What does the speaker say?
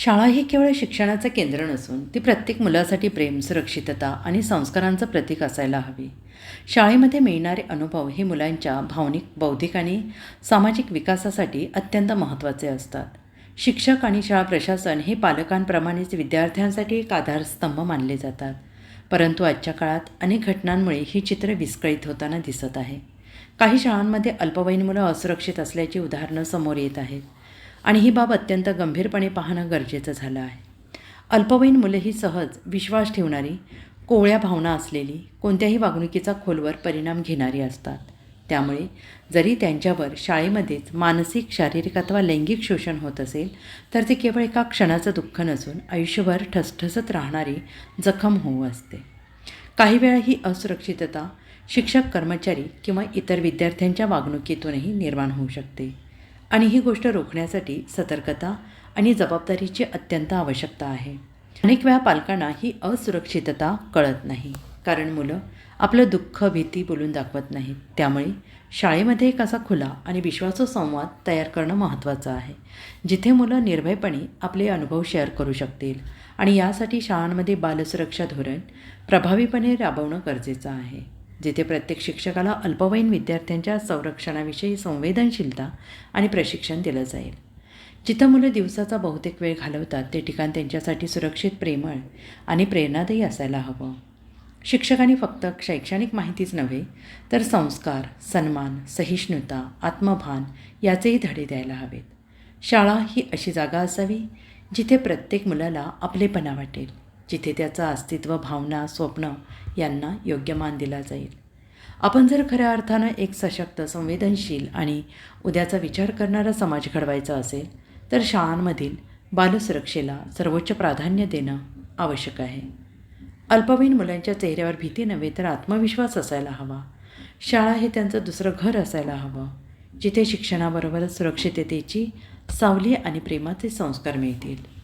शाळा ही केवळ शिक्षणाचं केंद्र नसून ती प्रत्येक मुलासाठी प्रेम सुरक्षितता आणि संस्कारांचं प्रतीक असायला हवी. शाळेमध्ये मिळणारे अनुभव हे मुलांच्या भावनिक बौद्धिक आणि सामाजिक विकासासाठी अत्यंत महत्त्वाचे असतात. शिक्षक आणि शाळा प्रशासन हे पालकांप्रमाणेच विद्यार्थ्यांसाठी एक आधारस्तंभ मानले जातात. परंतु आजच्या काळात अनेक घटनांमुळे ही चित्र विस्कळीत होताना दिसत आहे. काही शाळांमध्ये अल्पवयीन मुलं असुरक्षित असल्याची उदाहरणं समोर येत आहेत. आणि ही बाब अत्यंत गंभीरपणे पाहणं गरजेचं झालं आहे. अल्पवयीन मुले ही सहज विश्वास ठेवणारी कोवळ्या भावना असलेली कोणत्याही वागणुकीचा खोलवर परिणाम घेणारी असतात. त्यामुळे जरी त्यांच्यावर शाळेमध्येच मानसिक शारीरिक अथवा लैंगिक शोषण होत असेल तर ते केवळ एका क्षणाचं दुःख नसून आयुष्यभर ठसठसत राहणारी जखम होऊ असते. काही वेळा ही असुरक्षितता शिक्षक कर्मचारी किंवा इतर विद्यार्थ्यांच्या वागणुकीतूनही निर्माण होऊ शकते. आणि ही गोष्ट रोखण्यासाठी सतर्कता आणि जबाबदारीची अत्यंत आवश्यकता आहे. अनेक वेळा पालकांना ही असुरक्षितता कळत नाही. कारण मुलं आपलं दुःख भीती बोलून दाखवत नाहीत. त्यामुळे शाळेमध्ये एक असा खुला आणि विश्वासू संवाद तयार करणं महत्त्वाचं आहे. जिथे मुलं निर्भयपणे आपले अनुभव शेअर करू शकतील आणि यासाठी शाळांमध्ये बालसुरक्षा धोरण प्रभावीपणे राबवणं गरजेचं आहे. जिथे प्रत्येक शिक्षकाला अल्पवयीन विद्यार्थ्यांच्या संरक्षणाविषयी संवेदनशीलता आणि प्रशिक्षण दिलं जाईल. जिथं मुलं दिवसाचा बहुतेक वेळ घालवतात ते ठिकाण त्यांच्यासाठी सुरक्षित प्रेमळ आणि प्रेरणादायी असायला हवं. शिक्षकांनी फक्त शैक्षणिक माहितीच नव्हे तर संस्कार सन्मान सहिष्णुता आत्मभान याचेही धडे द्यायला हवेत. शाळा ही अशी जागा असावी जिथे प्रत्येक मुलाला आपलेपणा वाटेल. जिथे त्याचं अस्तित्व भावना स्वप्न यांना योग्य मान दिला जाईल. आपण जर खऱ्या अर्थानं एक सशक्त संवेदनशील आणि उद्याचा विचार करणारा समाज घडवायचा असेल तर शाळांमधील बालसुरक्षेला सर्वोच्च प्राधान्य देणं आवश्यक आहे. अल्पवयीन मुलांच्या चेहऱ्यावर भीती नव्हे तर आत्मविश्वास असायला हवा. शाळा हे त्यांचं दुसरं घर असायला हवं जिथे शिक्षणाबरोबरच सुरक्षिततेची सावली आणि प्रेमाचे संस्कार मिळतील.